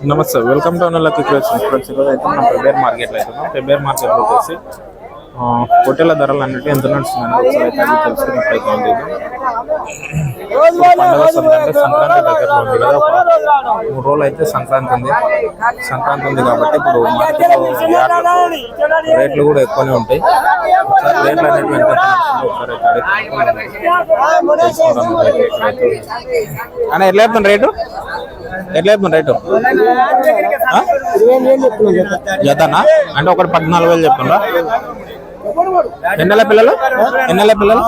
నమస్తే welcome to అన్నలకి creation friends ఈరోజు అయితే మనం ఫెబ్రవరి మార్కెట్లో అవుతున్నాం ఫెబ్రవరి మార్కెట్లో వచ్చేసి పొట్టేల ధరలు అన్నిటి ఎంత నడుస్తుందని ఒకసారి అయితే అది తెలుసుకునే ప్రయత్నం చేద్దాం. పండుగ అంటే సంక్రాంతి దగ్గరలో ఉంది కదా ఒక మూడు రోజులు అయితే సంక్రాంతి ఉంది. సంక్రాంతి ఉంది కాబట్టి ఇప్పుడు మార్కెట్లో రేట్లు కూడా ఎక్కువనే ఉంటాయి. ఒకసారి రేట్లు అనేవి ఎంత ఒకసారి అయితే అడిగి. అన్న ఎట్లా రేటు? ఎట్లా చెప్తాను రేటు? జతనా? అంటే ఒకటి పద్నాలుగు వేలు చెప్తుండ్రా ఎన్నెల పిల్లలు? ఎన్నెల పిల్లలు?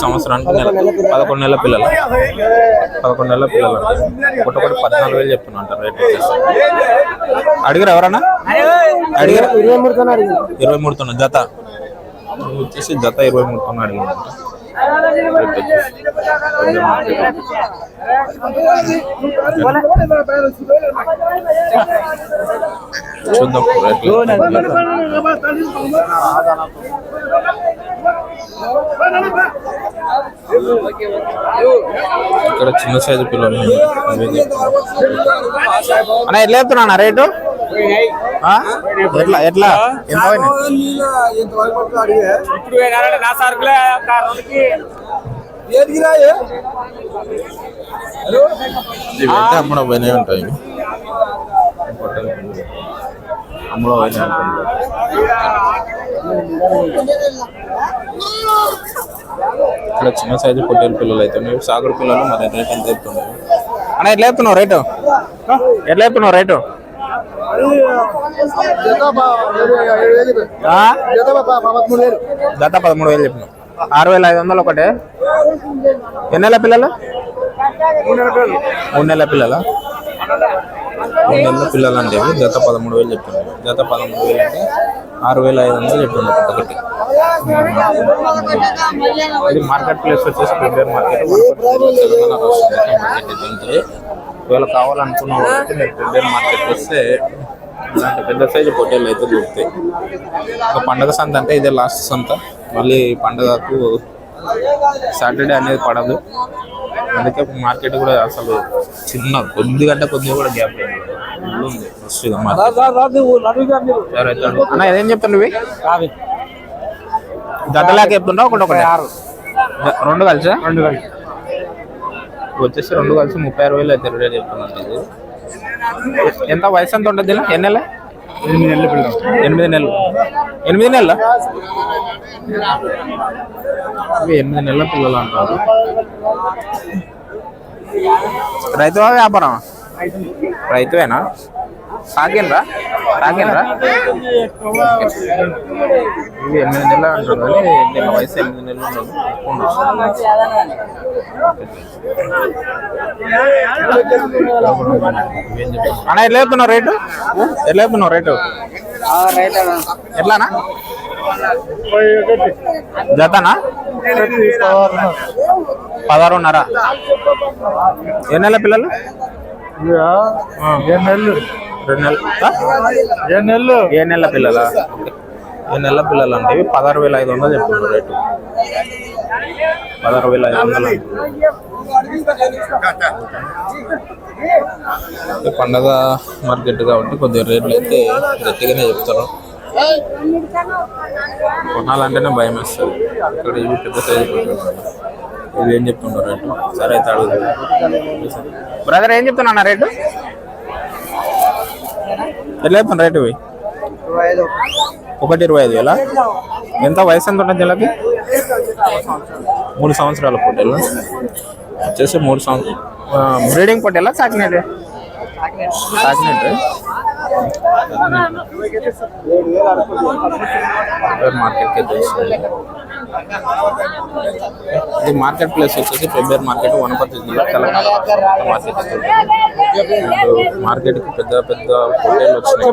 సంవత్సరానికి నెల. పదకొండు నెలల పిల్లలు. పదకొండు నెలల పిల్లలు. ఒకటి ఒకటి పద్నాలుగు వేలు చెప్తున్నా అంటారు రేట్ వచ్చేసి. అడిగారు ఎవరన్నా? అడిగారు? ఇరవై మూడు ఇరవై మూడు జత వచ్చేసి జత ఇరవై మూడు తొమ్మిది అడిగిందంట రేట్ వచ్చేసి. చూద్దాం ఇక్కడ చిన్న సైజు పిల్లలు. అన్న ఎట్లా చెప్తున్నా రేటు? ఎట్లా ఎట్లా ఎంత అమ్మడం పోయినాయి ఉంటాయి. అమ్మడం పోయినాయి ఉంటాయి. ఇక్కడ చిన్న సైజు పొట్టేలు పిల్లలు అయితే ఉన్నాయి. సాగుడు పిల్లలు మరి రేట్ ఎంత చెప్తున్నాయి అన్న ఎట్లా చెప్తున్నావు రేటు? ఎట్లా చెప్తున్నావు రేటు? జత పదమూడు వేలు చెప్పినావు. ఆరు వేల ఐదు వందలు ఒకటే. ఎన్ని నెలల పిల్లలు? మూడు నెలల పిల్లల? మూడు నెలల పిల్లలు అంటే జత పదమూడు వేలు చెప్తున్నారు. జత పదమూడు వేలు అంటే ఆరు వేల ఐదు వందలు చెప్తున్నారు ఒకటి. ఇది మార్కెట్ ప్లేస్ వచ్చేసి ప్రిపేర్ మార్కెట్. తెలంగాణ రాష్ట్రం మార్కెట్ అయితే ఒకవేళ కావాలనుకున్న వాళ్ళకి మీరు ప్రిపేర్ మార్కెట్ వస్తే ఇలాంటి పెద్ద సైజు పొట్టేలు అయితే దొరుకుతాయి. ఒక పండగ సంత అంటే ఇదే లాస్ట్ సంత. మళ్ళీ పండగకు సాటర్డే అనేది పడదు. అందుకే మార్కెట్ కూడా అసలు చిన్న కొద్దిగా అంటే కొద్దిగా కూడా గ్యాప్ ఉంది మార్కెట్. అన్న ఏం ఇవి జతలాగా చెప్తుండ్రా ఒకటి ఒకటి. ఆరు. రెండు కలిసా? రెండు కలిసి. వచ్చేసి రెండు కలిసి ముప్పై ఆరు వేలు అయితే రేట్ చెప్తున్నాను ఇది ఎంత వయసు ఎంత ఉంటుంది? ఎన్ని నెలలు? ఎనిమిది నెలలు ఎనిమిది నెలలు. ఎనిమిది నెలల? ఇవి ఎనిమిది నెలల పిల్లలు అంటారు. రైతువా వ్యాపారం రైతువేనా? సాగేనరా సాగేనరా ఇవి ఎనిమిది నెలలు అంటారు కానీ దీని వయసు ఎనిమిది నెలలు ఉండదు? అన్న ఎట్లా చెప్తున్నావు రేటు? ఎట్లా చెప్తున్నావు రేటు? ఎట్లానా? జతనా? పదహారున్నర. ఏ నెల పిల్లలు? ఆ. నెలలు? రెండు నెలలు? ఏ నెలలు? ఏ నెల పిల్లల? ఏ నెల పిల్లలు అంటే పదహారు వేల ఐదు వందలు చెప్తున్నారు రేటు. పదహారు వేల ఐదు వందలు. పండగ మార్కెట్ కాబట్టి కొద్దిగా రేట్లు అయితే గట్టిగానే చెప్తారు. కొనాలంటేనే భయం వేస్తుంది. ఇక్కడ ఇవి పెద్ద సైజు ఇవి ఏం చెప్తున్నారు రేటు సరే అయితే అడుగు. బ్రదర్ ఏం చెప్తున్నా రేటు? ఎట్లా చెప్తున్నా రేటు ఇవి? ఒకటి ఇరవై ఐదు వేల? ఎంత వయసు ఎంత ఉంటుంది వీళ్ళకి మూడు సంవత్సరాల పొట్టేలు వచ్చేసి మూడు సంవత్సరం బ్రీడింగ్ పొట్టేలా కాకినాడ సాకినట్టు మార్కెట్కి ఇది మార్కెట్ ప్లేస్ వచ్చేసి ఫెబ్రవరి మార్కెట్ వనపర్తి జిల్లా తెలంగాణ రాష్ట్రం మార్కెట్. అండ్ మార్కెట్కి పెద్ద పెద్ద హోటల్ వచ్చినాయి.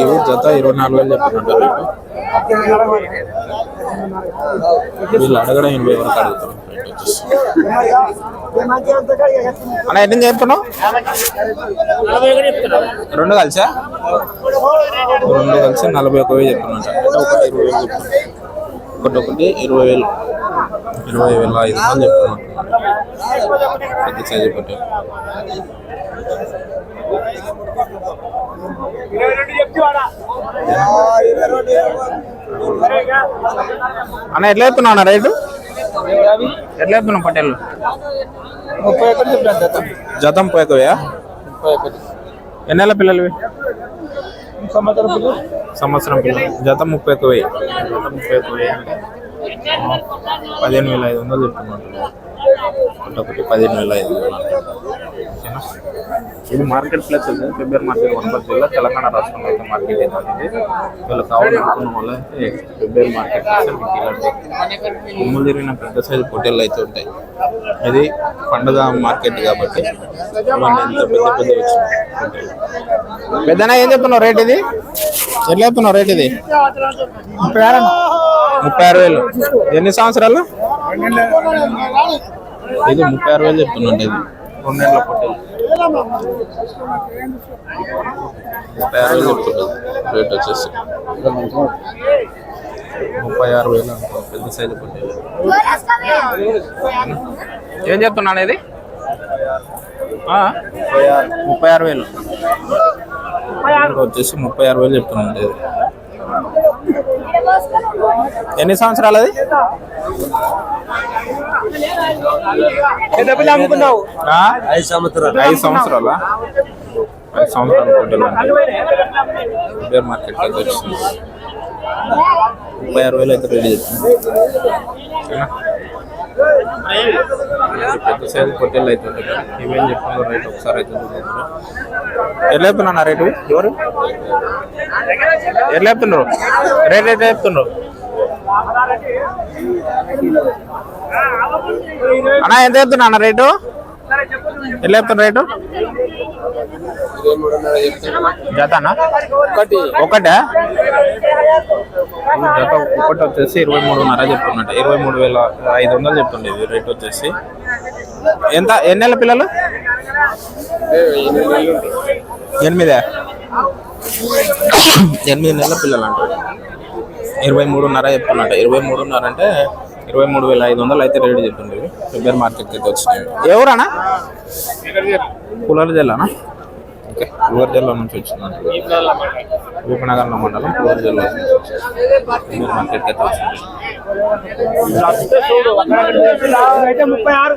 ఇవి జత ఇరవై నాలుగు వేలు చెప్తున్నారు రేటు వీళ్ళు అడగడం ఎనభై వరకు అడుగుతారు. అన్న ఎన్ని చెప్తున్నావు? రెండు కలిసా? రెండు కలిసి నలభై ఒక వేలు చెప్తున్నట్టు ఒకటి ఇరవై వేలు ఒకటి ఒకటి ఇరవై వేలు. ఇరవై వేల ఐదు వందలు చెప్తున్నాను పెద్ద సైజు అన్న ఎట్లా చెప్తున్నావు అన్న రేటు ఎట్లా చెప్తున్నావు పట్టేళ్ళు ముప్పై ఒకటి చెప్పాను జత? జతం పోయకవయా ముప్పై ఒకటి. ఎన్నెల పిల్లలు? సంవత్సరం పిల్లలు? సంవత్సరం పిల్లలు. జతం ముప్పై ఒక వెయ్యి జతం ముప్పై ఒక వెయ్యి అంటే ఆ, పదిహేను వేల ఐదు వందలు చెప్తున్నట్టు ఒకటి ఒకటి పదిహేను వేల ఐదు వందలు ఇది మార్కెట్ ప్లేస్ ఉంది ఫిబ్రవరి మార్కెట్ వనపర్తి జిల్లా తెలంగాణ రాష్ట్రంలో అయితే మార్కెట్ అయితే ఉంది వీళ్ళు కావాలనుకున్న వాళ్ళు అయితే ఫిబ్రవరి మార్కెట్ మీకు ఇలాంటి కొమ్ములు తిరిగిన పెద్ద సైజు పొట్టేళ్ళు అయితే ఉంటాయి. ఇది పండుగ మార్కెట్ కాబట్టి ఇంత పెద్ద పెద్ద పెద్దనా ఏం చెప్తున్నావు రేట్ ఇది? ఎట్లా చెప్తున్నావు రేట్ ఇది? ముప్పై ఆరు. ముప్పై ఆరు వేలు. ఎన్ని సంవత్సరాలు? ఇది ముప్పై ఆరు వేలు చెప్తున్నట్టు ఇది. రెండేళ్ళ పొట్టేలు ముప్పై ఆరు వేలు చెప్తున్నది రేట్ వచ్చేసి. ముప్పై ఆరు వేలు అనుకో పెద్ద సైజు పొట్టేలు ఏం చెప్తున్నాను ఇది? ముప్పై ఆరు వేలు. వచ్చేసి ముప్పై ఆరు వేలు చెప్తున్నాను ఇది. ఎన్ని సంవత్సరాలు అది? అమ్ముకున్నావు? ఐదు సంవత్సరాలు. ఐదు సంవత్సరాలా? ఐదు సంవత్సరాలు బేర్ మార్కెట్ వచ్చింది. ముప్పై ఆరు వేలు అయితే రెడీ చేస్తుంది? ఇది పెద్ద సైజు ఉంటాయి కదా. ఇవేం చెప్తున్నారు రేట్ ఒకసారి అయితే ఎట్లా రేటు? ఎవరు? ఎట్లా చెప్తున్నారు? రేట్ ఎట్లా చెప్తున్నారు. అన్నా ఎంత చెప్తున్నా అన్న రేటు? ఎట్లా చెప్తున్నా రేటు? జతనా ఒకటి. జత ఒకటి వచ్చేసి ఇరవై మూడున్నర చెప్తున్నట్టు. ఇరవై మూడు వేల ఐదు వందలు చెప్తుండే ఇది రేట్ వచ్చేసి. ఎంత? ఎన్ని నెలల పిల్లలు? ఎనిమిదే. ఎనిమిది నెలల పిల్లలు అంటారు ఇరవై మూడున్నర చెప్తున్నట్టు. ఇరవై మూడున్నర అంటే ఇరవై మూడు వేల ఐదు వందలు అయితే రేటు చెప్పింది. ఫిబ్రవరి మార్కెట్ అయితే వచ్చినాయి ఎవరన్నా? పులర్ జిల్లానా ఓకే. పులర్ జిల్లా నుంచి వచ్చిందండి రూపనగర్ మండలం పులర్ జిల్లా ఫిబ్రవరి మార్కెట్ అయితే వచ్చింది. ముప్పై ఆరు.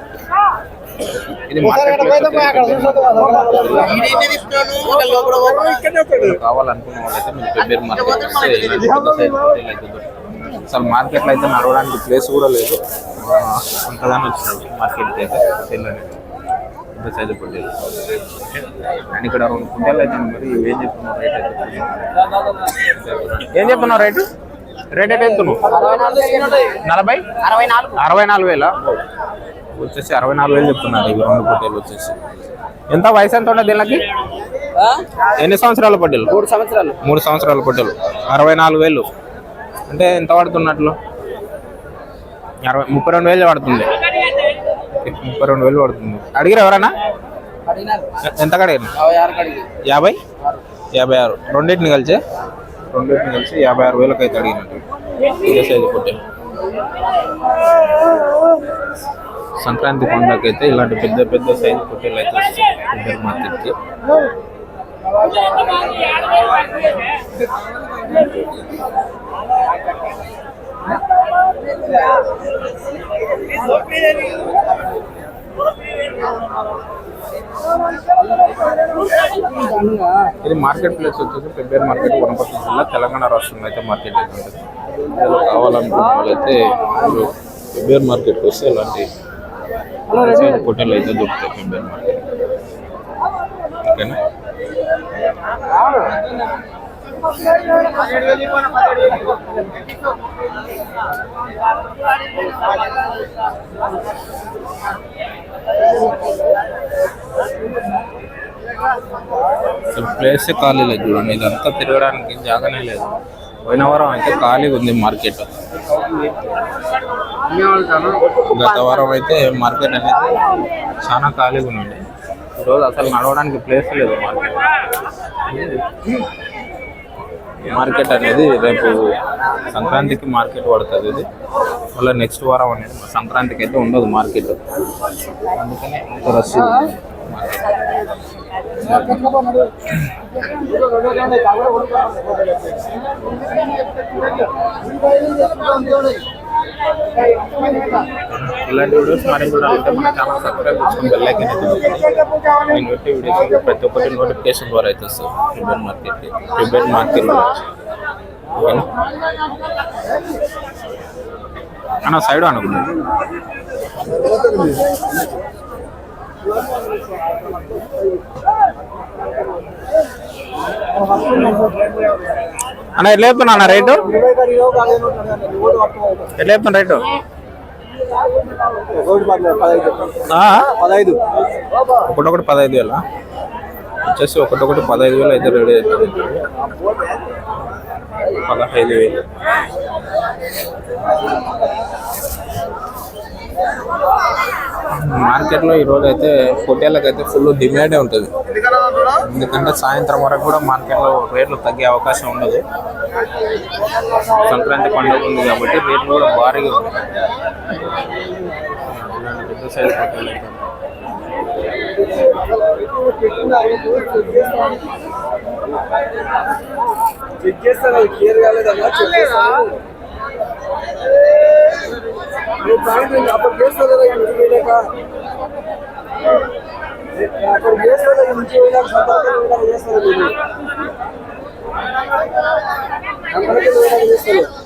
ఇది మార్కెట్ కావాలనుకున్న వాళ్ళైతే మీరు. అసలు మార్కెట్లో అయితే నడవడానికి ప్లేస్ కూడా లేదు. అంతగానే మార్కెట్కి అయితే సేల్ అనేది పెద్ద సైజు పొట్టేలు అండ్ ఇక్కడ రెండు కుంటలు అయితే మరి ఏం చెప్తున్నావు రేట్ అయితే? ఏం చెప్తున్నావు రేటు రేట్ అయితే నలభై? అరవై నాలుగు. అరవై నాలుగు వేల? వచ్చేసి అరవై నాలుగు వేలు చెప్తున్నారు ఇవి రెండు పొట్టేలు వచ్చేసి. ఎంత వయసు ఎంత ఉండదు దీనికి? ఎన్ని సంవత్సరాల పొట్టేలు? మూడు సంవత్సరాలు. మూడు సంవత్సరాల పొట్టేలు. అరవై నాలుగు వేలు. అంటే ఎంత పడుతున్నట్లు? అరవై ముప్పై రెండు వేలు పడుతుంది. ముప్పై రెండు వేలు పడుతుంది. అడిగిరా ఎవరన్నా? అడిగినారు. ఎ- ఎంత కడిగిన యాభై యాభై? యాభై ఆరు. రెండింటిని కలిసి? రెండింటిని కలిసి యాభై ఆరు వేలకు అయితే అడిగినట్టు ఇదే సైజు పొట్టేలు. సంక్రాంతి పండుగకి అయితే ఇలాంటి పెద్ద పెద్ద సైజు పొట్టేలు అయితే వస్తాయి. ఇద్దరు మార్కెట్కి ఇది మార్కెట్ ప్లేస్ వచ్చేసి ఫిబ్రవరి మార్కెట్ వనపర్తి జిల్లా తెలంగాణ రాష్ట్రంలో అయితే మార్కెట్ అయితే ఉంటుంది. కావాలనుకున్న వాళ్ళైతే మీరు మార్కెట్కి వస్తే ఇలాంటి పొట్టేలు అయితే దొరుకుతాయి ఫిబ్రవరి మార్కెట్ ఓకేనా? అసలు ప్లేస్ ఖాళీ లేదు చూడండి. ఇదంతా తిరగడానికి జాగానే లేదు. పోయిన వారం అయితే ఖాళీగా ఉంది మార్కెట్. గత వారం అయితే మార్కెట్ అనేది చాలా ఖాళీగా ఉందండి ఈరోజు అసలు నడవడానికి ప్లేస్ లేదు మార్కెట్. మార్కెట్ అనేది రేపు సంక్రాంతికి మార్కెట్ పడుతుంది ఇది. మళ్ళీ నెక్స్ట్ వారం అనేది సంక్రాంతికి అయితే ఉండదు మార్కెట్. అందుకని రష్ ఉంది. ఇలాంటి వీడియోస్ మరి చూడాలంటే మన ఛానల్ సబ్స్క్రైబ్ చేసుకుని బెల్ ఐకన్ అయితే నేను పెట్టే వీడియోస్ ప్రతి ఒక్కటి నోటిఫికేషన్ ద్వారా అయితే వస్తుంది ప్రిపేర్ మార్కెట్ ప్రిపేర్ మార్కెట్ ఓకేనా అన్న సైడ్ అనుకున్నాను అనుకుంటా. అన్న ఎట్లా చెప్తున్నా అన్న రేటు? ఎట్లా చెప్తున్నా రేటు? పదహైదు ఒకటొకటి పదహైదు వేల? వచ్చేసి ఒకటొకటి పదహైదు వేలు అయితే రెడీ అవుతుంది. పదహైదు వేలు. మార్కెట్లో ఈరోజు అయితే హోటళ్ళకి అయితే ఫుల్ డిమాండే ఉంటుంది. ఎందుకంటే సాయంత్రం వరకు కూడా మార్కెట్లో రేట్లు తగ్గే అవకాశం ఉండదు. సంక్రాంతి పండుగ ఉంది కాబట్టి రేట్లు కూడా భారీగా ఉంటాయి చెక్ చేస్తాను క్లియర్ కాలేదమ్మా? చెక్ చేస్తాను నువ్వు అప్పుడు కదా ఇంటికి అక్కడ ఇంటికి